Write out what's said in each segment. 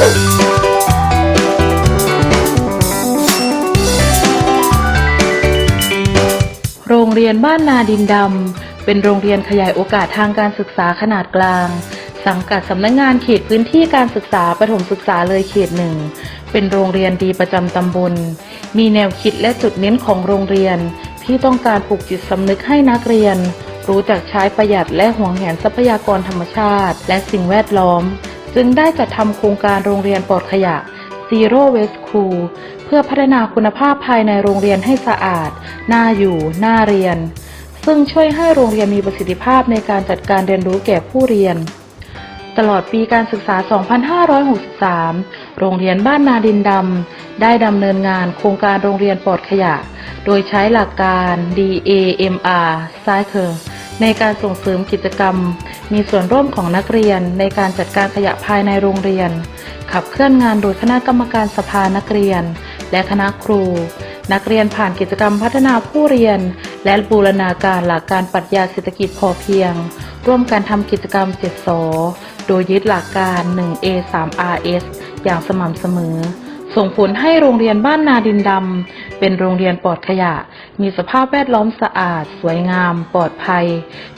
โรงเรียนบ้านนาดินดำ เป็นโรงเรียนขยายโอกาสทางการศึกษาขนาดกลาง สังกัดสำนักงงานเขตพื้นที่การศึกษาประถมศึกษาเลยเขตหนึ่ง เป็นโรงเรียนดีประจำตำบล มีแนวคิดและจุดเน้นของโรงเรียน ที่ต้องการปลูกจิตสำนึกให้นักเรียน รู้จักใช้ประหยัดและห่วงแหนทรัพยากรธรรมชาติ และสิ่งแวดล้อม จึงได้จัดทำโครงการโรงเรียนปลอดขยะ Zero Waste School เพื่อพัฒนาคุณภาพภายในโรงเรียนให้สะอาด น่าอยู่ น่าเรียน ซึ่งช่วยให้โรงเรียนมีประสิทธิภาพในการจัดการเรียนรู้แก่ผู้เรียน ตลอดปีการศึกษา 2563 โรงเรียนบ้านนาดินดำ ได้ดำเนินงานโครงการโรงเรียนปลอดขยะ โดยใช้หลักการ DAMR Cycle ในการส่งเสริมกิจกรรม มีส่วนร่วมของนักเรียน ในการจัดการขยะภายในโรงเรียน ขับเคลื่อนงานโดยคณะกรรมการสภานักเรียน และคณะครู นักเรียนผ่านกิจกรรมพัฒนาผู้เรียน และบูรณาการหลักการปรัชญาเศรษฐกิจพอเพียง ร่วมกันทำกิจกรรม7สโดยยึดหลักการ 1A 3 RS อย่างสม่ำเสมอ ส่งผลให้โรงเรียนบ้านนาดินดำ เป็นโรงเรียนปลอดขยะ มีสภาพแวดล้อมสะอาด สวยงาม ปลอดภัย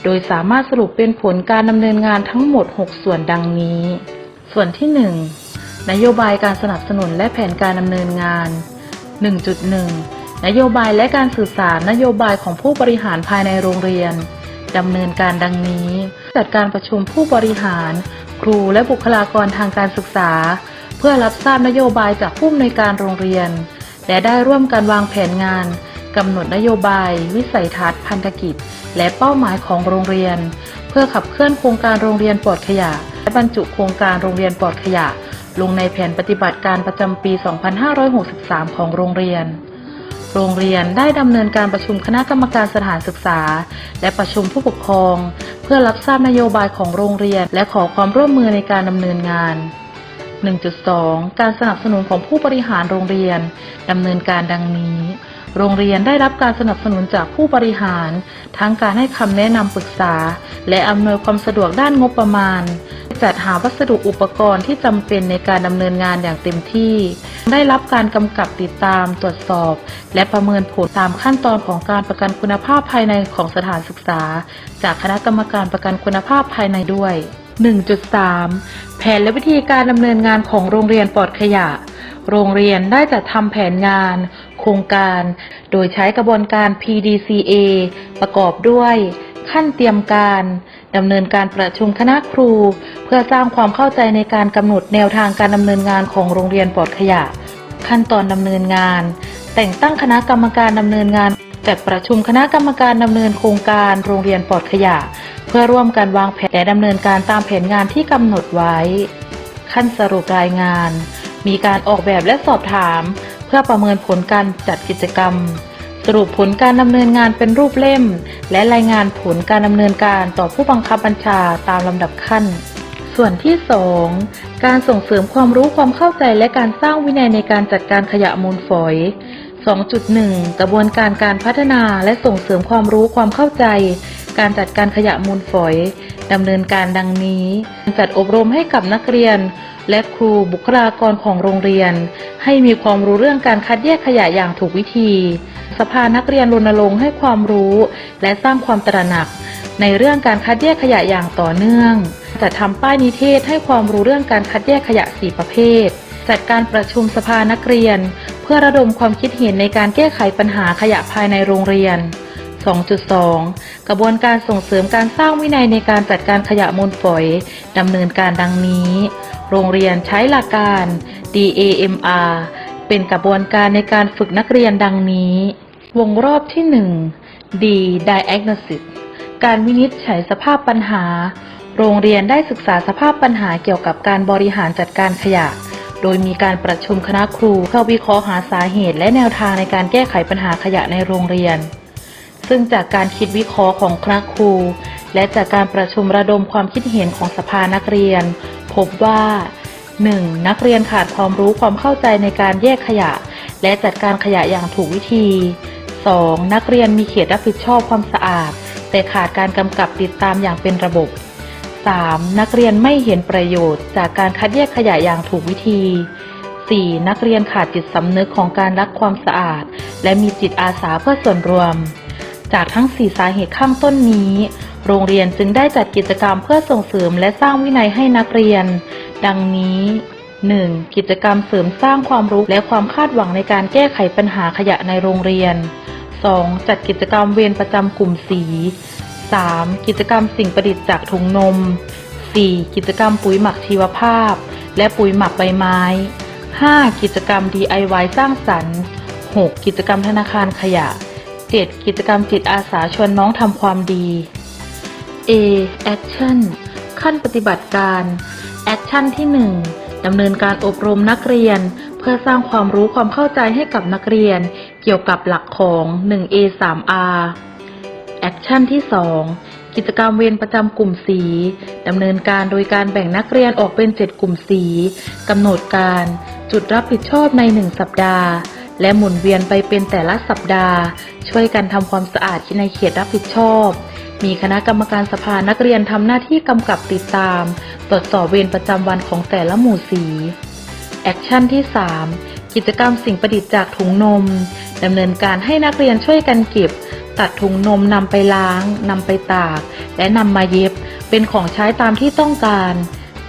โดยสามารถสรุปเป็นผลการดำเนินงานทั้งหมด 6 ส่วนดังนี้ ส่วนที่ 1 นโยบายการสนับสนุนและแผนการดำเนินงาน 1.1 นโยบายและการสื่อสารนโยบายของผู้บริหารภายในโรงเรียนดำเนินการดังนี้ จัดการประชุมผู้บริหาร ครูและบุคลากรทางการศึกษา พื่อรับทราบนโยบายจากผู้อำนวยการโรงเรียน และได้ร่วมกันวางแผนงานกำหนดนโยบาย วิสัยทัศน์พันธกิจ และเป้าหมายของโรงเรียน เพื่อขับเคลื่อนโครงการโรงเรียนปลอดขยะ และบรรจุโครงการโรงเรียนปลอดขยะ ลงในแผนปฏิบัติการประจำปี 2563 ของโรงเรียน โรงเรียนได้ดำเนินการประชุมคณะกรรมการสถานศึกษา และประชุมผู้ปกครอง เพื่อรับทราบนโยบายของโรงเรียน และขอความร่วมมือในการดำเนินงาน 1.2 การสนับสนุนของผู้บริหารโรงเรียนดำเนินการดังนี้ โรงเรียนได้รับการสนับสนุนจากผู้บริหาร ทั้งการให้คำแนะนำปรึกษา และอำนวยความสะดวกด้านงบประมาณ จัดหาวัสดุอุปกรณ์ที่จำเป็นในการดำเนินงานอย่างเต็มที่ ได้รับการกำกับติดตามตรวจสอบ และประเมินผลตามขั้นตอนของการประกันคุณภาพภายในของสถานศึกษา จากคณะกรรมการประกันคุณภาพภายในด้วย 1.3 แผนและวิธีการดำเนินงานของโรงเรียนปลอดขยะ โรงเรียนได้จัดทำแผนงาน โครงการ โดยใช้กระบวนการ PDCA ประกอบด้วย ขั้นเตรียมการดำเนินการประชุมคณะครู เพื่อสร้างความเข้าใจในการกำหนดแนวทางการดำเนินงานของโรงเรียนปลอดขยะ ขั้นตอนดำเนินงาน แต่งตั้งคณะกรรมการดำเนินงานจัดประชุมคณะกรรมการดำเนินโครงการโรงเรียนปลอดขยะ พื่อร่วมกันวางแผนและดำเนินการตามแผนงานที่กำหนดไว้ ขั้นสรุปรายงาน มีการออกแบบและสอบถาม เพื่อประเมินผลการจัดกิจกรรม สรุปผลการดำเนินงานเป็นรูปเล่ม และรายงานผลการดำเนินการต่อผู้บังคับบัญชาตามลำดับขั้น ส่วนที่ 2 การส่งเสริมความรู้ความเข้าใจและการสร้างวินัยในการจัดการขยะมูลฝอย 2.1 กระบวนการการพัฒนาและส่งเสริมความรู้ความเข้าใจ การจัดการขยะมูลฝอยดำเนินการดังนี้ จัดอบรมให้กับนักเรียน และครูบุคลากรของโรงเรียน ให้มีความรู้เรื่องการคัดแยกขยะอย่างถูกวิธี สภานักเรียนรณรงค์ให้ความรู้ และสร้างความตระหนัก ในเรื่องการคัดแยกขยะอย่างต่อเนื่องจัดทำป้ายนิเทศให้ความรู้เรื่องการคัดแยกขยะ4ประเภท จัดการประชุมสภานักเรียน เพื่อระดมความคิดเห็นในการแก้ไขปัญหาขยะภายในโรงเรียน 2.2 กระบวนการส่งเสริมการสร้างวินัยในการจัดการขยะมูลฝอยดำเนินการดังนี้ โรงเรียนใช้หลักการ DAMR เป็นกระบวนการในการฝึกนักเรียนดังนี้ วงรอบที่ 1 D Diagnosis การวินิจฉัยสภาพปัญหา โรงเรียนได้ศึกษาสภาพปัญหาเกี่ยวกับการบริหารจัดการขยะ โดยมีการประชุมคณะครูเพื่อวิเคราะห์หาสาเหตุและแนวทางในการแก้ไขปัญหาขยะในโรงเรียน ซึ่งจากการคิดวิเคราะห์ของคณะครู และจากการประชุมระดมความคิดเห็นของสภานักเรียน พบว่า 1. นักเรียนขาดความรู้ความเข้าใจในการแยกขยะ และจัดการขยะอย่างถูกวิธี 2. นักเรียนมีเขตรับผิดชอบความสะอาด แต่ขาดการกำกับติดตามอย่างเป็นระบบ 3. นักเรียนไม่เห็นประโยชน์ จากการคัดแยกขยะอย่างถูกวิธี 4. นักเรียนขาดจิตสำนึกของการรักความสะอาด และมีจิตอาสาเพื่อส่วนรวม จากทั้ง 4 สาเหตุข้างต้นนี้ โรงเรียนจึงได้จัดกิจกรรมเพื่อส่งเสริมและสร้างวินัยให้นักเรียน ดังนี้ 1. กิจกรรมเสริมสร้างความรู้และความคาดหวังในการแก้ไขปัญหาขยะในโรงเรียน 2. จัดกิจกรรมเวรประจำกลุ่มสี 3. กิจกรรมสิ่งประดิษฐ์จากถุงนม 4. กิจกรรมปุ๋ยหมักชีวภาพ และปุ๋ยหมักใบไม้ 5. กิจกรรม DIY สร้างสรรค์ 6. กิจกรรมธนาคารขยะ 7. กิจกรรมจิตอาสาชวนน้องทำความดี A Action ขั้นปฏิบัติการ Action ที่ 1ดำเนินการอบรมนักเรียน เพื่อสร้างความรู้ความเข้าใจให้กับนักเรียน เกี่ยวกับหลักของ 1A 3R แอคชั่นที่ 2 กิจกรรมเวรประจำกลุ่มสีดำเนินการโดยการแบ่งนักเรียนออกเป็น 7 กลุ่มสีกำหนดการ จุดรับผิดชอบใน 1 สัปดาห์ และหมุนเวียนไปเป็นแต่ละสัปดาห์ ช่วยกันทำความสะอาดในเขตรับผิดชอบ มีคณะกรรมการสภานักเรียนทำหน้าที่กำกับติดตาม ตรวจสอบเวรประจำวันของแต่ละหมู่สีแอคชั่นที่ 3 กิจกรรมสิ่งประดิษฐ์จากถุงนมดำเนินการให้นักเรียนช่วยกันเก็บ ตัดถุงนมนำไปล้างนำไปตาก และนำมาเย็บ เป็นของใช้ตามที่ต้องการ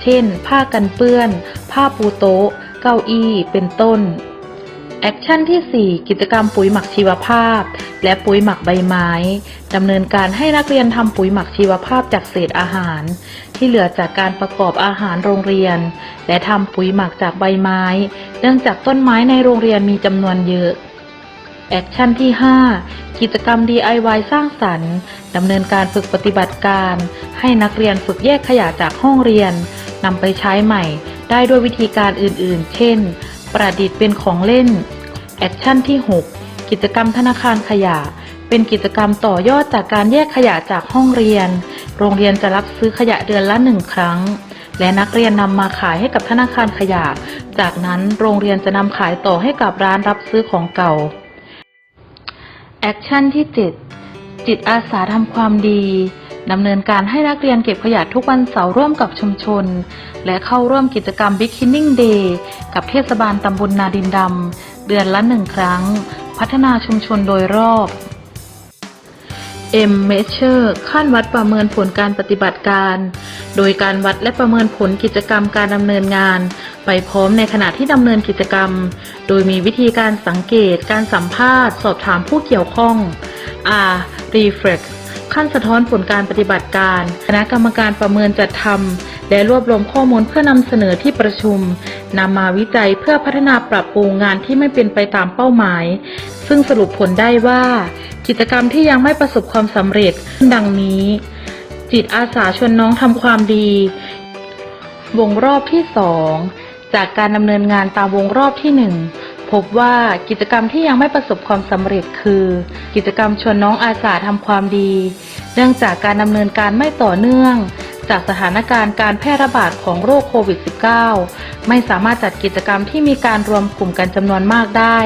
เช่น ผ้ากันเปื้อน ผ้าปูโต๊ะ เก้าอี้ เป็นต้น แอคชั่นที่ 4 กิจกรรมปุ๋ยหมักชีวภาพ และปุ๋ยหมักใบไม้ดำเนินการให้นักเรียนทำปุ๋ยหมักชีวภาพจากเศษอาหาร ที่เหลือจากการประกอบอาหารโรงเรียน และทำปุ๋ยหมักจากใบไม้ เนื่องจากต้นไม้ในโรงเรียนมีจำนวนเยอะแอคชั่นที่ 5 กิจกรรม DIY สร้างสรรค์ดำเนินการฝึกปฏิบัติการ ให้นักเรียนฝึกแยกขยะจากห้องเรียนนำไปใช้ใหม่ ได้ด้วยวิธีการอื่นๆ เช่น ประดิษฐ์เป็นของเล่น แอคชั่นที่ 6 กิจกรรมธนาคารขยะ เป็นกิจกรรมต่อยอดจากการแยกขยะจากห้องเรียน โรงเรียนจะรับซื้อขยะเดือนละหนึ่งครั้ง และนักเรียนนำมาขายให้กับธนาคารขยะ จากนั้นโรงเรียนจะนำขายต่อให้กับร้านรับซื้อของเก่า แอคชั่นที่ 7 จิตอาสาทำความดีดำเนินการให้นักเรียนเก็บขยะทุกวันเสาร์ร่วมกับชุมชน และเข้าร่วมกิจกรรม Beginning Day กับเทศบาลตำบลนาดินดำ เดือนละหนึ่งครั้ง พัฒนาชุมชนโดยรอบ M Measure ขั้นวัดประเมินผลการปฏิบัติการ โดยการวัดและประเมินผลกิจกรรมการดำเนินงาน ไปพร้อมในขณะที่ดำเนินกิจกรรม โดยมีวิธีการสังเกต การสัมภาษณ์ สอบถามผู้เกี่ยวข้อง R Reflect ขั้นสะท้อนผลการปฏิบัติการ คณะกรรมการประเมินจัดทำและรวบรวมข้อมูลเพื่อนำเสนอที่ประชุมนำมาวิจัยเพื่อพัฒนาปรับปรุงงานที่ไม่เป็นไปตามเป้าหมาย ซึ่งสรุปผลได้ว่า กิจกรรมที่ยังไม่ประสบความสำเร็จดังนี้ จิตอาสาชวนน้องทำความดี วงรอบที่2จากการดำเนินงานตามวงรอบที่1 พบว่ากิจกรรมที่ยังไม่ประสบความสำเร็จคือ กิจกรรมชวนน้องอาสาทำความดี เนื่องจากการดำเนินการไม่ต่อเนื่อง จากสถานการณ์การแพร่ระบาดของโรคโควิด -19 ไม่สามารถจัดกิจกรรมที่มีการรวมกลุ่มกันจำนวนมากได้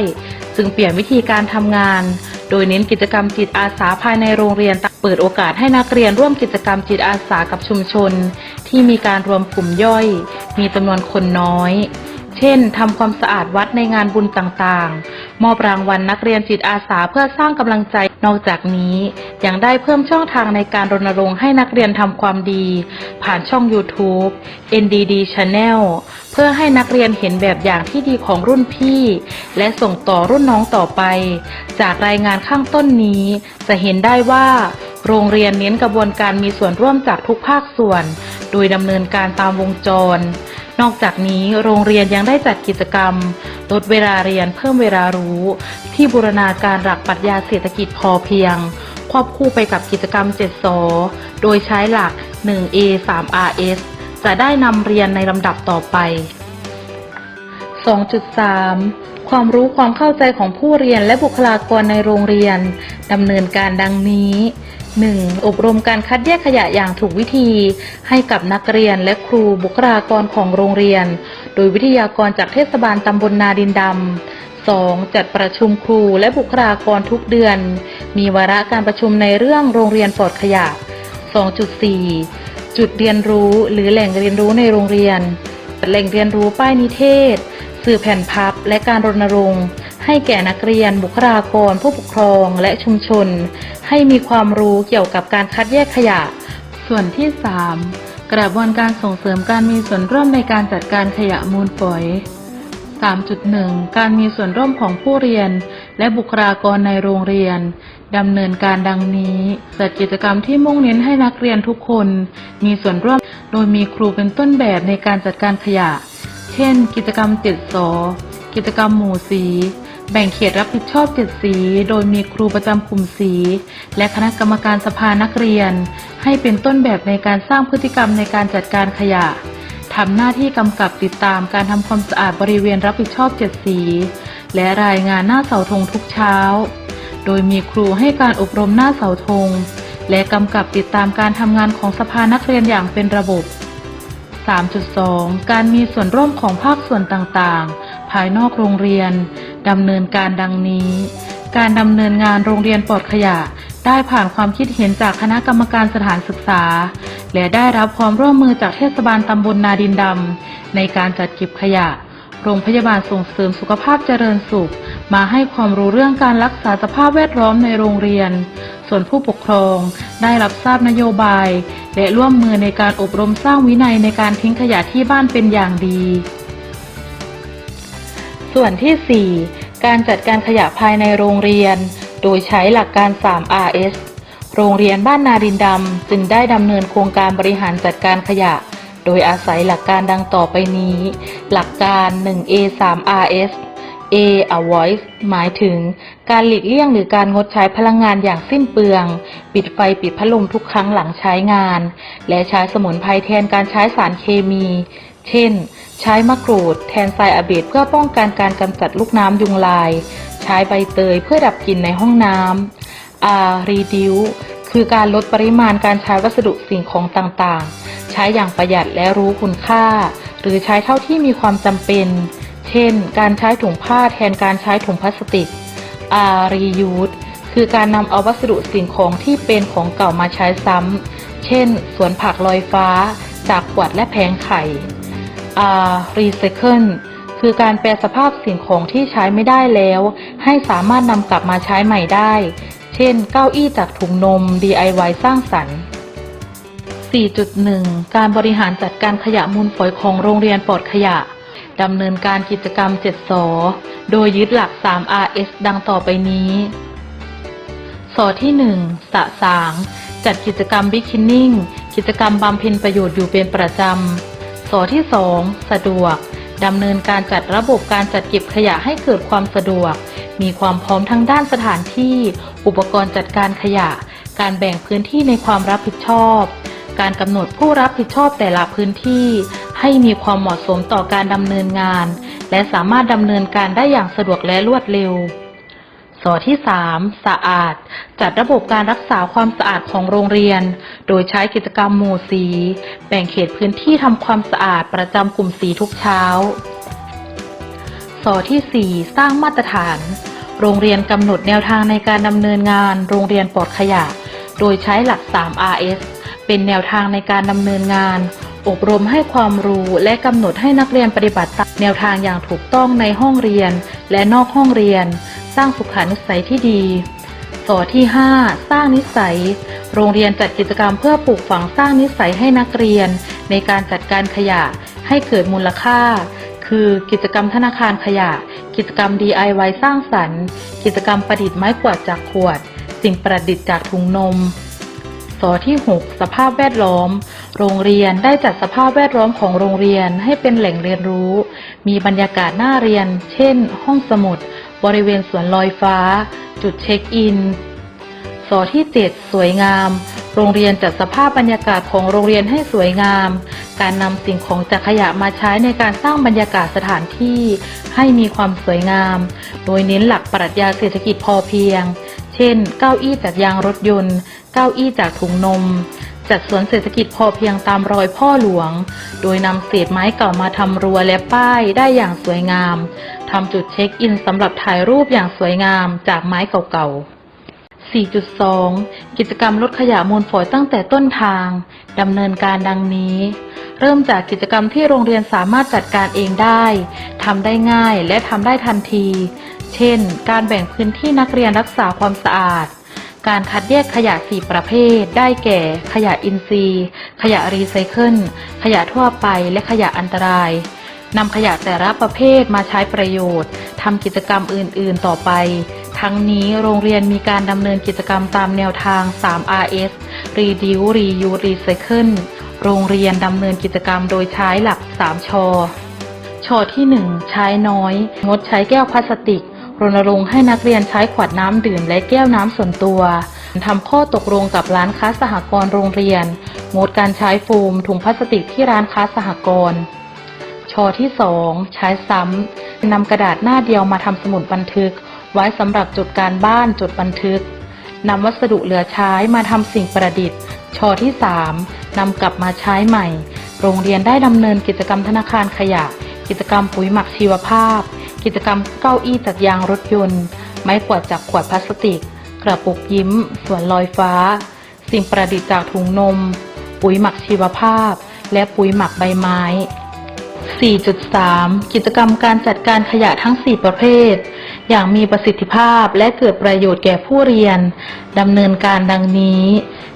จึงเปลี่ยนวิธีการทำงาน โดยเน้นกิจกรรมจิตอาสาภายในโรงเรียนเปิดโอกาสให้นักเรียนร่วมกิจกรรมจิตอาสากับชุมชน ที่มีการรวมกลุ่มย่อย มีจำนวนคนน้อย เช่นทำความสะอาดวัดในงานบุญต่างๆ มอบรางวัลนักเรียนจิตอาสาเพื่อสร้างกำลังใจ นอกจากนี้ยังได้เพิ่มช่องทางในการรณรงค์ให้นักเรียนทำความดี ผ่านช่อง YouTube NDD Channel เพื่อให้นักเรียนเห็นแบบอย่างที่ดีของรุ่นพี่ และส่งต่อรุ่นน้องต่อไป จากรายงานข้างต้นนี้ จะเห็นได้ว่า โรงเรียนเน้นกระบวนการมีส่วนร่วมจากทุกภาคส่วน โดยดำเนินการตามวงจร นอกจากนี้โรงเรียนยังได้จัดกิจกรรม ลดเวลาเรียนเพิ่มเวลารู้ ที่บูรณาการหลักปรัชญาเศรษฐกิจพอเพียง ควบคู่ไปกับกิจกรรม 7 สอ โดยใช้หลัก 1A 3RS จะได้นำเรียนในลำดับต่อไป 2.3 ความรู้ความเข้าใจของผู้เรียนและบุคลากรในโรงเรียนดำเนินการดังนี้ 1. อบรมการคัดแยกขยะอย่างถูกวิธี ให้กับนักเรียนและครูบุคลากรของโรงเรียน โดยวิทยากรจากเทศบาลตำบลนาดินดำ 2. จัดประชุมครูและบุคลากรทุกเดือน มีวาระการประชุมในเรื่องโรงเรียนปลอดขยะ 2.4 จุดเรียนรู้หรือแหล่งเรียนรู้ในโรงเรียน แหล่งเรียนรู้ป้ายนิเทศ สื่อแผ่นพับและการรณรงค์ ให้แก่นักเรียนบุคลากร ผู้ปกครองและชุมชน ให้มีความรู้เกี่ยวกับการคัดแยกขยะ ส่วนที่ 3 กระบวนการส่งเสริมการมีส่วนร่วมในการจัดการขยะมูลฝอย 3.1 การมีส่วนร่วมของผู้เรียน และบุคลากรในโรงเรียนดำเนินการดังนี้จัดกิจกรรมที่มุ่งเน้นให้นักเรียนทุกคน มีส่วนร่วมโดยมีครูเป็นต้นแบบในการจัดการขยะ เช่น กิจกรรมเจ็ดสอกิจกรรมหมู่สี แบ่งเขตรับผิดชอบเจ็ดสี โดยมีครูประจำกลุ่มสี และคณะกรรมการสภานักเรียน ให้เป็นต้นแบบในการสร้างพฤติกรรมในการจัดการขยะทำหน้าที่กำกับติดตามการทำความสะอาดบริเวณรับผิดชอบเจ็ดสี และรายงานหน้าเสาธงทุกเช้า โดยมีครูให้การอบรมหน้าเสาธง และกำกับติดตามการทำงานของสภานักเรียนอย่างเป็นระบบ 3.2 การมีส่วนร่วมของภาคส่วนต่างๆ ภายนอกโรงเรียน ดำเนินการดังนี้ การดำเนินงานโรงเรียนปลอดขยะ ได้ผ่านความคิดเห็นจากคณะกรรมการสถานศึกษา และได้รับความร่วมมือจากเทศบาลตำบลนาดินดำในการจัดเก็บขยะ โรงพยาบาลส่งเสริมสุขภาพเจริญสุข มาให้ความรู้เรื่องการรักษาสภาพแวดล้อมในโรงเรียน ส่วนผู้ปกครองได้รับทราบนโยบาย และร่วมมือในการอบรมสร้างวินัยในการทิ้งขยะที่บ้านเป็นอย่างดีส่วนที่4 การจัดการขยะภายในโรงเรียน โดยใช้หลักการ 3RS โรงเรียนบ้านนาดินดำจึงได้ดำเนินโครงการบริหารจัดการขยะ โดยอาศัยหลักการดังต่อไปนี้ หลักการ 1A 3RS A avoid หมายถึง การหลีกเลี่ยงหรือการงดใช้พลังงานอย่างสิ้นเปลือง ปิดไฟปิดพัดลมทุกครั้งหลังใช้งาน และใช้สมุนไพรแทนการใช้สารเคมี เช่น ใช้มะกรูดแทนไซอาเบตเพื่อป้องกันการกำจัดลูกน้ำยุงลาย ใช้ใบเตยเพื่อดับกลิ่นในห้องน้ำ R reduce คือการลดปริมาณการใช้วัสดุสิ่งของต่างๆ ใช้อย่างประหยัดและรู้คุณค่า หรือใช้เท่าที่มีความจำเป็น เช่น การใช้ถุงผ้าแทนการใช้ถุงพลาสติก R reuse คือการนำเอาวัสดุสิ่งของที่เป็นของเก่ามาใช้ซ้ำ เช่น สวนผักลอยฟ้า จากขวดและแผงไข่ recycle คือการแปลสภาพสิ่งของที่ใช้ไม่ได้แล้ว ให้สามารถนำกลับมาใช้ใหม่ได้ เช่น เก้าอี้จากถุงนม DIY สร้างสรรค์ 4.1 การบริหารจัดการขยะมูลฝอยของโรงเรียนปลอดขยะดำเนินการกิจกรรม 7สอโดยยึดหลัก 3RS ดังต่อไปนี้สอที่ 1 สะสาง จัดกิจกรรมบิ๊กคินนิ่ง กิจกรรมบำเพ็ญประโยชน์อยู่เป็นประจำ สอที่ 2 สะดวกดำเนินการจัดระบบการจัดเก็บขยะให้เกิดความสะดวก มีความพร้อมทั้งด้านสถานที่ อุปกรณ์จัดการขยะ การแบ่งพื้นที่ในความรับผิดชอบ การกำหนดผู้รับผิดชอบแต่ละพื้นที่ ให้มีความเหมาะสมต่อการดำเนินงาน และสามารถดำเนินการได้อย่างสะดวกและรวดเร็ว สอที่ 3 สะอาด จัดระบบการรักษาความสะอาดของโรงเรียน โดยใช้กิจกรรมหมู่สี แบ่งเขตพื้นที่ทำความสะอาดประจำกลุ่มสีทุกเช้า สอที่ 4 สร้างมาตรฐาน โรงเรียนกำหนดแนวทางในการดำเนินงาน โรงเรียนปลอดขยะ โดยใช้หลัก 3RS เป็นแนวทางในการดำเนินงาน อบรมให้ความรู้และกำหนดให้นักเรียนปฏิบัติตามแนวทางอย่างถูกต้องในห้องเรียนและนอกห้องเรียน สร้างสุขานุสัยที่ดีสอที่ 5 สร้างนิสัย โรงเรียนจัดกิจกรรมเพื่อปลูกฝังสร้างนิสัยให้นักเรียน ในการจัดการขยะให้เกิดมูลค่า คือกิจกรรมธนาคารขยะ กิจกรรม DIY สร้างสรรค์ กิจกรรมประดิษฐ์ไม้กวาดจากขวด สิ่งประดิษฐ์จากถุงนมสอที่ 6 สภาพแวดล้อม โรงเรียนได้จัดสภาพแวดล้อมของโรงเรียนให้เป็นแหล่งเรียนรู้ มีบรรยากาศน่าเรียน เช่น ห้องสมุด บริเวณสวนลอยฟ้า จุดเช็คอินสอที่ 7 สวยงาม โรงเรียนจัดสภาพบรรยากาศของโรงเรียนให้สวยงาม การนำสิ่งของจากขยะมาใช้ในการสร้างบรรยากาศสถานที่ให้มีความสวยงาม โดยเน้นหลักปรัชญาเศรษฐกิจพอเพียง เช่น เก้าอี้จากยางรถยนต์ เก้าอี้จากถุงนม จัดสวนเศรษฐกิจพอเพียงตามรอยพ่อหลวง โดยนำเศษไม้เก่ามาทำรั้วและป้ายได้อย่างสวยงามทำจุดเช็คอินสำหรับถ่ายรูปอย่างสวยงามจากไม้เก่าๆ4.2 กิจกรรมลดขยะมูลฝอยตั้งแต่ต้นทาง ดำเนินการดังนี้ เริ่มจากกิจกรรมที่โรงเรียนสามารถจัดการเองได้ ทำได้ง่ายและทำได้ทันที เช่น การแบ่งพื้นที่นักเรียนรักษาความสะอาด การคัดแยกขยะ 4 ประเภท ได้แก่ ขยะอินทรีย์ ขยะรีไซเคิล ขยะทั่วไป และขยะอันตรายนำขยะแต่ละประเภทมาใช้ประโยชน์ทำกิจกรรมอื่น ๆ ต่อไป ทั้งนี้โรงเรียนมีการดำเนินกิจกรรมตามแนวทาง 3RS Reduce Reuse Recycle โรงเรียนดำเนินกิจกรรมโดยใช้หลัก 3ชอชอที่ 1 ใช้น้อย งดใช้แก้วพลาสติก รณรงค์ให้นักเรียนใช้ขวดน้ำดื่มและแก้วน้ำส่วนตัวทำข้อตกลงกับร้านค้าสหกรณ์โรงเรียน งดการใช้โฟมถุงพลาสติกที่ร้านค้าสหกรณ์ชอที่ 2 ใช้ซ้ำนำกระดาษหน้าเดียวมาทำสมุดบันทึก ไว้สำหรับจดการบ้านจดบันทึกนำวัสดุเหลือใช้มาทำสิ่งประดิษฐ์ชอที่ 3นำกลับมาใช้ใหม่ โรงเรียนได้ดำเนินกิจกรรมธนาคารขยะ กิจกรรมปุ๋ยหมักชีวภาพ กิจกรรมเก้าอี้จากยางรถยนต์ ไม้กวาดจากขวดพลาสติก กระปุกยิ้ม สวนลอยฟ้า สิ่งประดิษฐ์จากถุงนม ปุ๋ยหมักชีวภาพ และปุ๋ยหมักใบไม้ 4.3 กิจกรรมการจัดการขยะทั้ง 4 ประเภท อย่างมีประสิทธิภาพและเกิดประโยชน์แก่ผู้เรียนดำเนินการดังนี้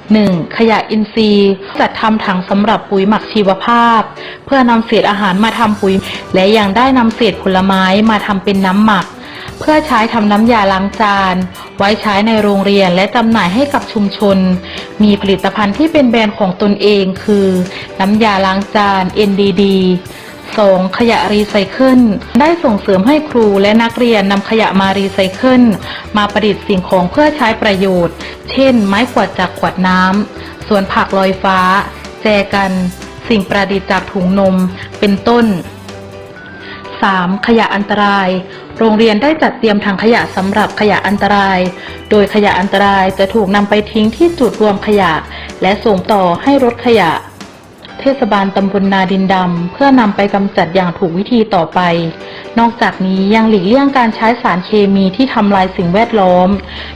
1. ขยะอินทรีย์ จัดทำถังสำหรับปุ๋ยหมักชีวภาพ เพื่อนำเศษอาหารมาทำปุ๋ย และยังได้นำเศษผลไม้มาทำเป็นน้ำหมัก เพื่อใช้ทำน้ำยาล้างจาน ไว้ใช้ในโรงเรียนและจำหน่ายให้กับชุมชน มีผลิตภัณฑ์ที่เป็นแบรนด์ของตนเอง คือ น้ำยาล้างจาน NDD 2. ขยะรีไซเคิล ได้ส่งเสริมให้ครูและนักเรียนนำขยะมารีไซเคิล มาประดิษฐ์สิ่งของเพื่อใช้ประโยชน์ เช่น ไม้กวาดจากขวดน้ำ สวนผักลอยฟ้า แจกัน สิ่งประดิษฐ์จากถุงนม เป็นต้น 3. ขยะอันตราย โรงเรียนได้จัดเตรียมถังขยะสำหรับขยะอันตราย โดยขยะอันตรายจะถูกนำไปทิ้งที่จุดรวมขยะ และส่งต่อให้รถขยะ เทศบาลตำบลนาดินดำ เพื่อนำไปกำจัดอย่างถูกวิธีต่อไป นอกจากนี้ยังหลีกเลี่ยงการใช้สารเคมีที่ทำลายสิ่งแวดล้อม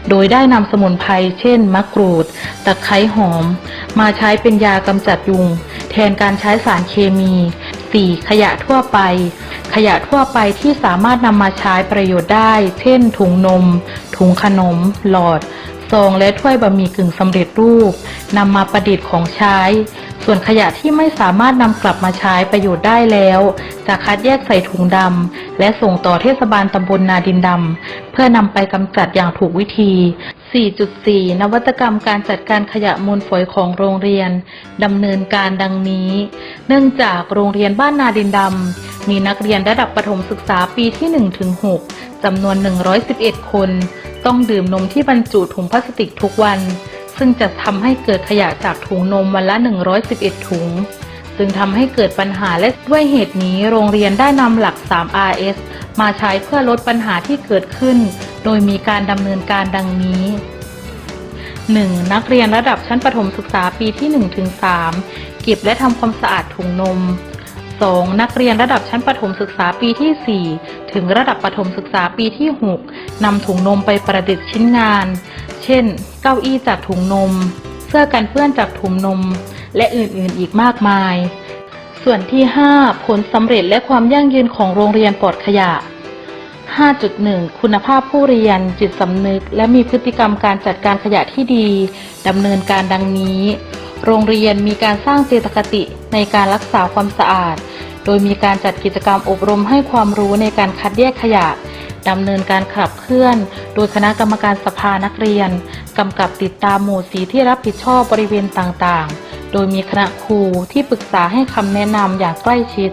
โดยได้นำสมุนไพรเช่น มะกรูด ตะไคร้หอม มาใช้เป็นยากำจัดยุง แทนการใช้สารเคมี 4. ขยะทั่วไป ขยะทั่วไปที่สามารถนำมาใช้ประโยชน์ได้ เช่น ถุงนม ถุงขนม หลอด ซอง และถ้วยบะหมี่กึ่งสำเร็จรูป นำมาประดิษฐ์ของใช้ ส่วนขยะที่ไม่สามารถนำกลับมาใช้ประโยชน์ได้แล้ว จะคัดแยกใส่ถุงดำและส่งต่อเทศบาลตำบลนาดินดำเพื่อนำไปกำจัดอย่างถูกวิธี 4.4 นวัตกรรมการจัดการขยะมูลฝอยของโรงเรียนดำเนินการดังนี้ เนื่องจากโรงเรียนบ้านนาดินดำมีนักเรียนระดับประถมศึกษาปีที่ 1-6จำนวน 111 คน ต้องดื่มนมที่บรรจุถุงพลาสติกทุกวัน ซึ่งจะทำให้เกิดขยะจากถุงนมวันละ 111 ถุง จึงทำให้เกิดปัญหาและด้วยเหตุนี้โรงเรียนได้นำหลัก 3RS มาใช้เพื่อลดปัญหาที่เกิดขึ้น โดยมีการดำเนินการดังนี้ 1. นักเรียนระดับชั้นประถมศึกษาปีที่ 1-3 เก็บและทำความสะอาดถุงนม 2. นักเรียนระดับชั้นประถมศึกษาปีที่ 4 ถึงระดับประถมศึกษาปีที่ 6 นำถุงนมไปประดิษฐ์ชิ้นงาน เช่น เก้าอี้จากถุงนม เสื้อกันเปื้อนจากถุงนม และอื่นๆอีกมากมาย ส่วนที่ 5 ผลสำเร็จและความยั่งยืนของโรงเรียนปลอดขยะ 5.1 คุณภาพผู้เรียน จิตสำนึก และมีพฤติกรรมการจัดการขยะที่ดีดำเนินการดังนี้ โรงเรียนมีการสร้างเจตคติในการรักษาความสะอาด โดยมีการจัดกิจกรรมอบรมให้ความรู้ในการคัดแยกขยะดำเนินการขับเคลื่อน โดยคณะกรรมการสภานักเรียนกำกับติดตามหมู่สีที่รับผิดชอบบริเวณต่างๆ โดยมีคณะครูที่ปรึกษาให้คำแนะนำอย่างใกล้ชิด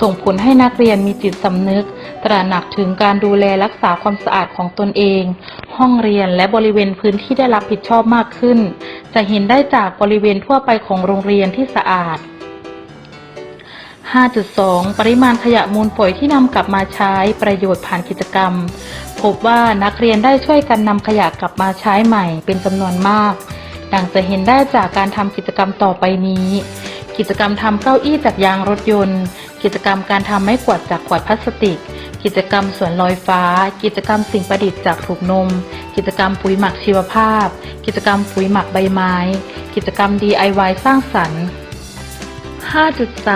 ส่งผลให้นักเรียนมีจิตสำนึก ตระหนักถึงการดูแลรักษาความสะอาดของตนเอง ห้องเรียนและบริเวณพื้นที่ได้รับผิดชอบมากขึ้น จะเห็นได้จากบริเวณทั่วไปของโรงเรียนที่สะอาด 5.2 ปริมาณขยะมูลฝอยที่นำกลับมาใช้ประโยชน์ผ่านกิจกรรม พบว่านักเรียนได้ช่วยกันนำขยะกลับมาใช้ใหม่เป็นจำนวนมาก ดังจะเห็นได้จากการทำกิจกรรมต่อไปนี้ กิจกรรมทำเก้าอี้จากยางรถยนต์ กิจกรรมการทำไม้กวาดจากขวดพลาสติก กิจกรรมสวนลอยฟ้า กิจกรรมสิ่งประดิษฐ์จากถูกนม กิจกรรมปุ๋ยหมักชีวภาพ กิจกรรมปุ๋ยหมักใบไม้ กิจกรรม DIY สร้างสรรค์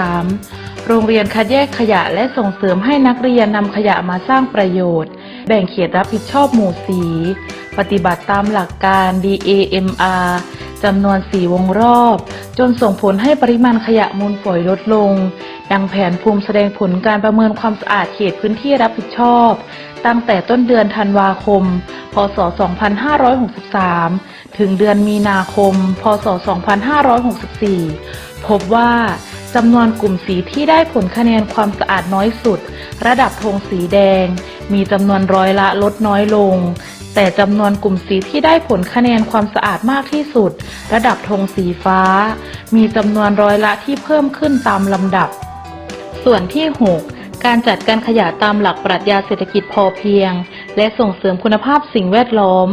5.3 โรงเรียนคัดแยกขยะและส่งเสริมให้นักเรียนนำขยะมาสร้างประโยชน์ แบ่งเขตรับผิดชอบหมู่สี ปฏิบัติตามหลักการ DAMR จำนวน 4 วงรอบ จนส่งผลให้ปริมาณขยะมูลฝอยลดลง ดังแผนภูมิแสดงผลการประเมินความสะอาดเขตพื้นที่รับผิดชอบ ตั้งแต่ต้นเดือนธันวาคม พศ 2563 ถึงเดือนมีนาคม พศ 2564 พบว่าจำนวนกลุ่มสีที่ได้ผลคะแนนความสะอาดน้อยสุด ระดับธงสีแดง มีจำนวนร้อยละลดน้อยลง แต่จำนวนกลุ่มสีที่ได้ผลคะแนนความสะอาดมากที่สุด ระดับธงสีฟ้า มีจำนวนร้อยละที่เพิ่มขึ้นตามลำดับ ส่วนที่ 6 การจัดการขยะตามหลักปรัชญาเศรษฐกิจพอเพียง และส่งเสริมคุณภาพสิ่งแวดล้อม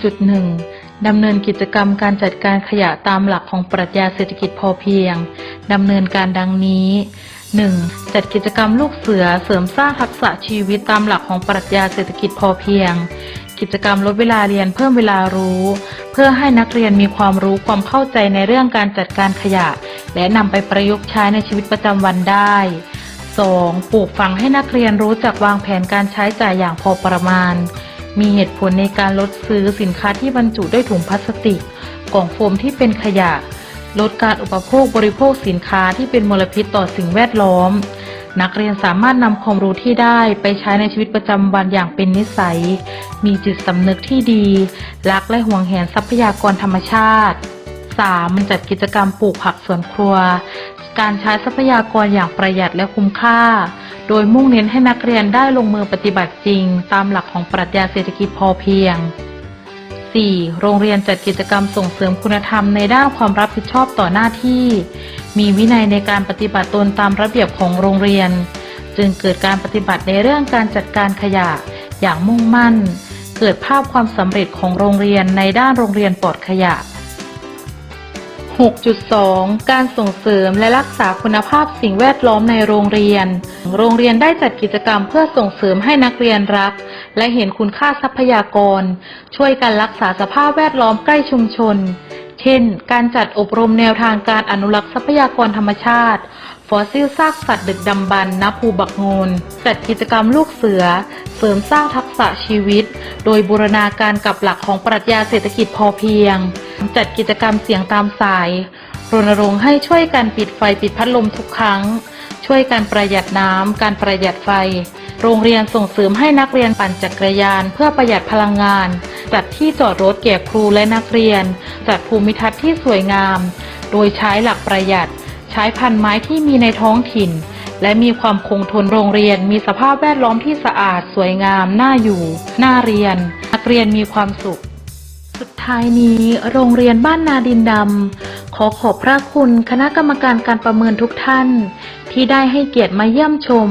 6.1 ดำเนินกิจกรรมการจัดการขยะตามหลักของปรัชญาเศรษฐกิจพอเพียง ดำเนินการดังนี้ 1. จัดกิจกรรมลูกเสือเสริมสร้างทักษะชีวิตตามหลักของปรัชญาเศรษฐกิจพอเพียง กิจกรรมลดเวลาเรียนเพิ่มเวลารู้ เพื่อให้นักเรียนมีความรู้ความเข้าใจในเรื่องการจัดการขยะ และนำไปประยุกต์ใช้ในชีวิตประจำวันได้ 2. ปลูกฝังให้นักเรียนรู้จักวางแผนการใช้จ่ายอย่างพอประมาณ มีเหตุผลในการลดซื้อสินค้าที่บรรจุด้วยถุงพลาสติก กล่องโฟมที่เป็นขยะ ลดการอุปโภคบริโภคสินค้าที่เป็นมลพิษต่อสิ่งแวดล้อม นักเรียนสามารถนำความรู้ที่ได้ไปใช้ในชีวิตประจำวันอย่างเป็นนิสัย มีจิตสำนึกที่ดี รักและห่วงแหนทรัพยากรธรรมชาติ 3. จัดกิจกรรมปลูกผักสวนครัว การใช้ทรัพยากรอย่างประหยัดและคุ้มค่า โดยมุ่งเน้นให้นักเรียนได้ลงมือปฏิบัติจริง ตามหลักของปรัชญาเศรษฐกิจพอเพียง 4. โรงเรียนจัดกิจกรรมส่งเสริมคุณธรรมในด้านความรับผิดชอบต่อหน้าที่ มีวินัยในการปฏิบัติตนตามระเบียบของโรงเรียน จึงเกิดการปฏิบัติในเรื่องการจัดการขยะอย่างมุ่งมั่น เกิดภาพความสำเร็จของโรงเรียนในด้านโรงเรียนปลอดขยะ 6.2 การส่งเสริมและรักษาคุณภาพสิ่งแวดล้อมในโรงเรียน โรงเรียนได้จัดกิจกรรมเพื่อส่งเสริมให้นักเรียนรัก และเห็นคุณค่าทรัพยากร ช่วยกันรักษาสภาพแวดล้อมใกล้ชุมชน เช่น การจัดอบรมแนวทางการอนุรักษ์ทรัพยากรธรรมชาติ ฟอสซิลซากสัตว์ดึกดำบรรณภูบักโงนจัดกิจกรรมลูกเสือ เสริมสร้างทักษะชีวิต โดยบูรณาการกับหลักของปรัชญาเศรษฐกิจพอเพียง จัดกิจกรรมเสียงตามสายรณรงค์ให้ช่วยกันปิดไฟปิดพัดลมทุกครั้ง ช่วยกันประหยัดน้ำ การประหยัดไฟ โรงเรียนส่งเสริมให้นักเรียนปั่นจักรยาน เพื่อประหยัดพลังงาน จัดที่จอดรถแก่ครูและนักเรียน จัดภูมิทัศน์ที่สวยงาม โดยใช้หลักประหยัด ใช้พันไม้ที่มีในท้องถิ่น และมีความคงทนโรงเรียน มีสภาพแวดล้อมที่สะอาด สวยงาม น่าอยู่ น่าเรียน นักเรียนมีความสุข สุดท้ายนี้ โรงเรียนบ้านนาดินดำ ขอขอบพระคุณคณะกรรมการการประเมินทุกท่าน ที่ได้ให้เกียรติมาเยี่ยมชม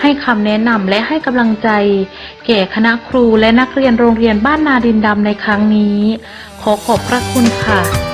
ให้คำแนะนำและให้กำลังใจ แก่คณะครูและนักเรียนโรงเรียนบ้านนาดินดำในครั้งนี้ ขอขอบพระคุณค่ะ